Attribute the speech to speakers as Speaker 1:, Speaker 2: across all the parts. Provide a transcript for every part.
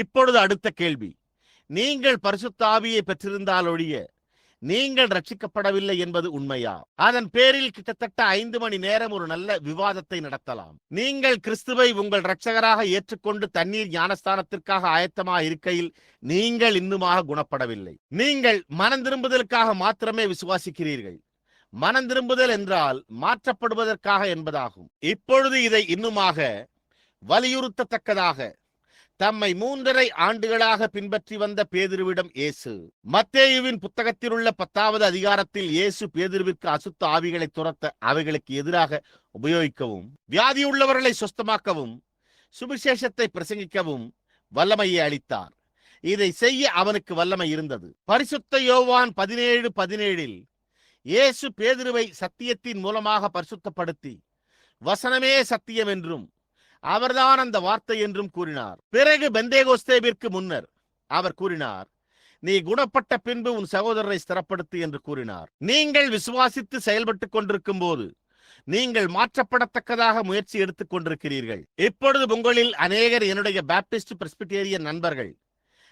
Speaker 1: இப்பொழுது அடுத்த கேள்வி. நீங்கள் பரிசுத்தாவியை பெற்றிருந்தால் ஒழிய நீங்கள் ரட்சிக்கப்படவில்லை என்பது உண்மையா? அதன் பேரில் கிட்டத்தட்ட ஐந்து மணி நேரம் ஒரு நல்ல விவாதத்தை நடத்தலாம். நீங்கள் கிறிஸ்துவை உங்கள் ரட்சகராக ஏற்றுக்கொண்டு தண்ணீர் ஞானஸ்தானத்திற்காக ஆயத்தமாக இருக்கையில் நீங்கள் இன்னுமாக குணப்படவில்லை. நீங்கள் மனம் திரும்புதலுக்காக மாத்திரமே விசுவாசிக்கிறீர்கள். மனம் திரும்புதல் என்றால் மாற்றப்படுவதற்காக என்பதாகும். இப்பொழுது இதை இன்னுமாக வலியுறுத்தத்தக்கதாக தம்மை மூன்றரை ஆண்டுகளாக பின்பற்றி வந்த பேதிருவிடம் இயேசு மத்தேயுவின் புத்தகத்தில் உள்ள பத்தாவது அதிகாரத்தில் இயேசு பேதிருவிற்கு அசுத்த ஆவிகளை துரத்த அவைகளுக்கு எதிராக உபயோகிக்கவும் வியாதியுள்ளவர்களை சொஸ்தமாக்கவும் சுவிசேஷத்தை பிரசங்கிக்கவும் வல்லமையை அளித்தார். இதை செய்ய அவனுக்கு வல்லமை இருந்தது. பரிசுத்த யோவான் பதினேழு பதினேழில் இயேசு பேதிருவை சத்தியத்தின் மூலமாக பரிசுத்தப்படுத்தி வசனமே சத்தியம் என்றும் அவர்தான் அந்த வார்த்தை என்றும் கூறினார். பிறகு பெந்தேகோஸ்தேவிற்கு முன்னர் அவர் கூறினார் நீ குணப்பட்ட பின்பு உன் சகோதரரை ஸ்திரப்படுத்து என்று கூறினார். நீங்கள் விசுவாசித்து செயல்பட்டுக் கொண்டிருக்கும் போது நீங்கள் மாற்றப்படத்தக்கதாக முயற்சி எடுத்துக் கொண்டிருக்கிறீர்கள். இப்பொழுது உங்களில் அநேகர் என்னுடைய பாப்டிஸ்ட் பிரஸ்பிட்டேரியன் நண்பர்கள்.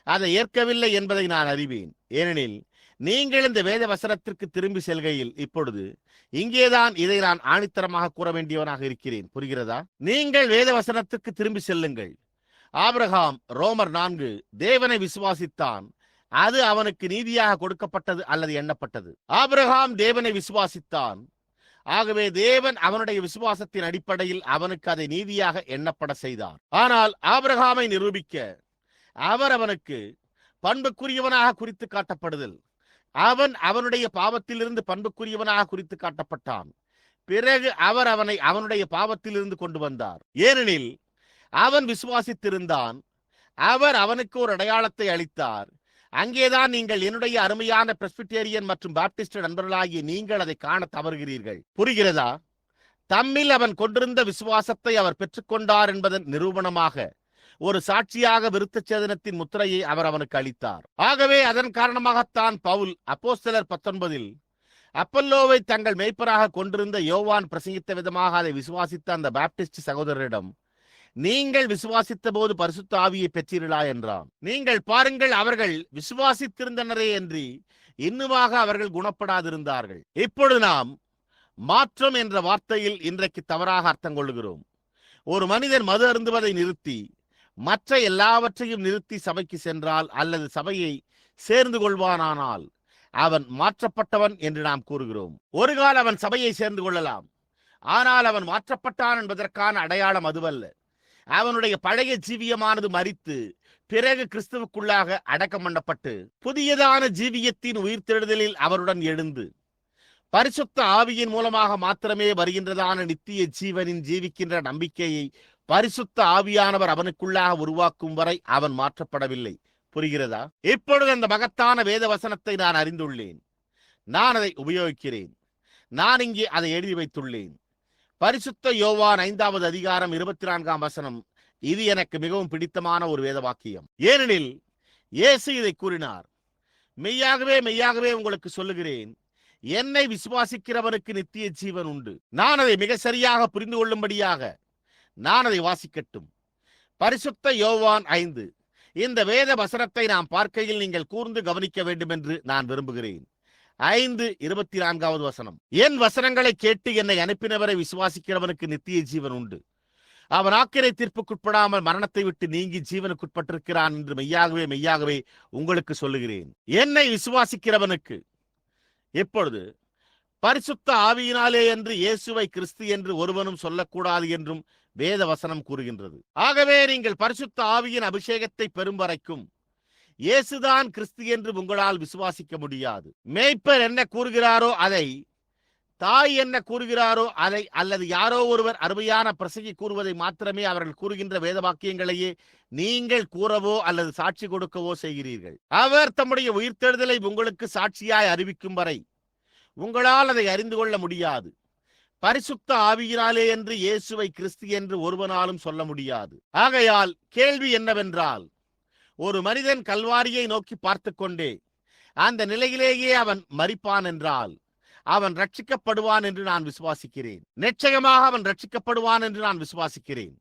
Speaker 1: அதை ஏற்கவில்லை என்பதை நான் அறிவேன். ஏனெனில் நீங்கள் இந்த வேத வசனத்திற்கு திரும்பி செல்கையில் இப்பொழுது இங்கேதான் இதை நான் ஆணித்தரமாக கூற வேண்டியவனாக இருக்கிறேன். புரிகிறதா? நீங்கள் வேத வசனத்திற்கு திரும்பி செல்லுங்கள். ஆபிரகாம் ரோமர் நான்கு தேவனை விசுவாசித்தான். அது அவனுக்கு நீதியாக கொடுக்கப்பட்டது அல்லது எண்ணப்பட்டது. ஆபிரகாம் தேவனை விசுவாசித்தான். ஆகவே தேவன் அவனுடைய விசுவாசத்தின் அடிப்படையில் அவனுக்கு அதை நீதியாக எண்ணப்பட செய்தார். ஆனால் ஆபிரகாமை நிரூபிக்க அவர் அவனுக்கு பண்புக்குரியவனாக குறித்து காட்டப்படுதல். அவன் அவனுடைய பாவத்திலிருந்து பண்புக்குரியவனாக குறித்து காட்டப்பட்டான். பிறகு அவர் அவனை அவனுடைய பாவத்திலிருந்து கொண்டு வந்தார். ஏனெனில் அவன் விசுவாசித்திருந்தான். அவர் அவனுக்கு ஒரு அடையாளத்தை அளித்தார். அங்கேதான் நீங்கள் என்னுடைய அருமையான பிரஸ்பிட்டேரியன் மற்றும் பாப்டிஸ்ட் நண்பர்களாகிய நீங்கள் அதை காண தவறுகிறீர்கள். புரிகிறதா? தம்மில் அவன் கொண்டிருந்த விசுவாசத்தை அவர் பெற்றுக்கொண்டார் என்பதன் நிரூபணமாக ஒரு சாட்சியாக விருத்த சேதனத்தின் முத்திரையை அவர் அவனுக்கு அளித்தார். ஆகவே அதன் காரணமாகத்தான் பவுல் அப்போஸ்தலர் பத்தொன்பதில் அப்பல்லோவை தங்கள் மெய்ப்பராக கொண்டிருந்த யோவான் பிரசங்கித்த விதமாக அதை விசுவாசித்த அந்த பாப்டிஸ்ட் சகோதரரிடம் நீங்கள் விசுவாசித்த போது பரிசுத்த ஆவியை பெற்றீர்களா? என்றான். நீங்கள் பாருங்கள் அவர்கள் விசுவாசித்திருந்தனரே என்று இன்னுமாக அவர்கள் குணப்படாதிருந்தார்கள். இப்பொழுது நாம் மாற்றம் என்ற வார்த்தையில் இன்றைக்கு தவறாக அர்த்தம் கொள்ளுகிறோம் ஒரு மனிதன் மது அருந்துவதை நிறுத்தி மற்ற எல்லாவற்றையும் நிறுத்தி சபைக்கு சென்றால் அல்லது சபையை சேர்ந்து கொள்வானானால் அவன் மாற்றப்பட்டவன் என்று நாம் கூறுகிறோம். ஒரு கால அவன் சபையை சேர்ந்து கொள்ளலாம். ஆனால் அவன் மாற்றப்பட்டான் என்பதற்கான அடையாளம் அதுவல்ல. அவனுடைய பழைய ஜீவியமானது மறித்து பிறகு கிறிஸ்துவுக்குள்ளாக அடக்கம் பண்ணப்பட்டு புதியதான ஜீவியத்தின் உயிர்த்தெழுதலில் அவருடன் எழுந்து பரிசுத்த ஆவியின் மூலமாக மாத்திரமே வருகின்றதான நித்திய ஜீவனின் ஜீவிக்கின்ற நம்பிக்கையை பரிசுத்த ஆவியானவர் அவனுக்குள்ளாக உருவாக்கும் வரை அவன் மாற்றப்படவில்லை. புரிகிறதா? இப்பொழுது அந்த மகத்தான வேத வசனத்தை நான் அறிந்துள்ளேன். நான் அதை உபயோகிக்கிறேன். நான் இங்கே அதை எழுதி வைத்துள்ளேன். பரிசுத்த யோவான் ஐந்தாவது அதிகாரம் இருபத்தி நான்காம் வசனம். இது எனக்கு மிகவும் பிடித்தமான ஒரு வேத வாக்கியம் ஏனெனில் இயேசு இதை கூறினார். மெய்யாகவே மெய்யாகவே உங்களுக்கு சொல்லுகிறேன். என்னை விசுவாசிக்கிறவனுக்கு நித்திய ஜீவன் உண்டு. நான் அதை மிக சரியாக புரிந்து கொள்ளும்படியாக நான் அதை வாசிக்கட்டும். பரிசுத்த யோவான் ஐந்து. இந்த வேத வசனத்தை நாம் பார்க்கையில் நீங்கள் கூர்ந்து கவனிக்க வேண்டும் என்று நான் விரும்புகிறேன். ஐந்து இருபத்தி நான்காவது வசனம். என் வசனங்களை கேட்டு என்னை அனுப்பினவரை விசுவாசிக்கிறவனுக்கு நித்திய ஜீவன் உண்டு. அவன் ஆக்கிரை தீர்ப்புக்குட்படாமல் மரணத்தை விட்டு நீங்கி ஜீவனுக்குட்பட்டிருக்கிறான் என்று மெய்யாகவே மெய்யாகவே உங்களுக்கு சொல்லுகிறேன். என்னை விசுவாசிக்கிறவனுக்கு. எப்பொழுது பரிசுத்த ஆவியினாலே என்று இயேசுவை கிறிஸ்து என்று ஒருவனும் சொல்லக்கூடாது என்றும் வேத வசனம் கூறுகின்றது. ஆகவே நீங்கள் பரிசுத்த ஆவியின் அபிஷேகத்தை பெறும் வரைக்கும் இயேசுதான் கிறிஸ்து என்று உங்களால் விசுவாசிக்க முடியாது. மேய்ப்பர் என்ன கூறுகிறாரோ அதை தாய் என்ன கூறுகிறாரோ அதை அல்லது யாரோ ஒருவர் அருமையான பிரசங்கி கூறுவதை மாத்திரமே அவர்கள் கூறுகின்ற வேத வாக்கியங்களையே நீங்கள் கூறவோ அல்லது சாட்சி கொடுக்கவோ செய்கிறீர்கள். அவர் தம்முடைய உயிர்த்தெழுதலை உங்களுக்கு சாட்சியாய் அறிவிக்கும் வரை உங்களால் அதை அறிந்து கொள்ள முடியாது. பரிசுத்த ஆவியினாலே என்று இயேசுவை கிறிஸ்து என்று ஒருவனாலும் சொல்ல முடியாது. ஆகையால் கேள்வி என்னவென்றால் ஒரு மனிதன் கல்வாரியை நோக்கி பார்த்து கொண்டே அந்த நிலையிலேயே அவன் மறிப்பான் என்றால் அவன் ரட்சிக்கப்படுவான் என்று நான் விசுவாசிக்கிறேன். நிச்சயமாக அவன் ரட்சிக்கப்படுவான் என்று நான் விசுவாசிக்கிறேன்.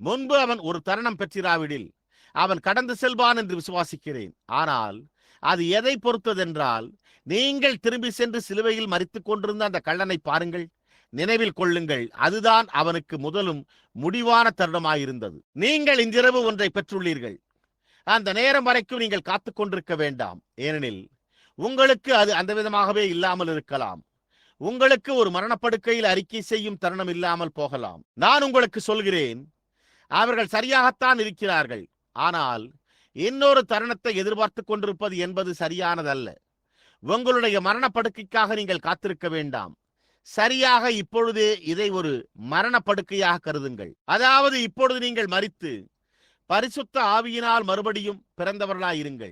Speaker 1: முன்பு அவன் ஒரு தருணம் பெற்றிராவிடில் அவன் கடந்து செல்வான் என்று விசுவாசிக்கிறேன். ஆனால் அது எதை பொறுத்ததென்றால் நீங்கள் திரும்பி சென்று சிலுவையில் மறித்துக் கொண்டிருந்த அந்த கள்ளனை பாருங்கள். நினைவில் கொள்ளுங்கள் அதுதான் அவனுக்கு முதலும் முடிவான தருணமாயிருந்தது. நீங்கள் இன்றிரவு ஒன்றை பெற்றுள்ளீர்கள். அந்த நேரம் வரைக்கும் நீங்கள் காத்துக் கொண்டிருக்க வேண்டாம். ஏனெனில் உங்களுக்கு அது அந்த விதமாகவே இல்லாமல் இருக்கலாம். உங்களுக்கு ஒரு மரணப்படுக்கையில் அறிக்கை செய்யும் தருணம் இல்லாமல் போகலாம். நான் உங்களுக்கு சொல்கிறேன் அவர்கள் சரியாகத்தான் இருக்கிறார்கள். ஆனால் இன்னொரு தருணத்தை எதிர்பார்த்து கொண்டிருப்பது என்பது சரியானதல்ல. உங்களுடைய மரணப்படுக்கைக்காக நீங்கள் காத்திருக்க வேண்டாம். சரியாக இப்பொழுதே இதை ஒரு மரணப்படுக்கையாக கருதுங்கள். அதாவது இப்பொழுது நீங்கள் மறித்து பரிசுத்த ஆவியினால் மறுபடியும் பிறந்தவர்களாயிருங்கள்.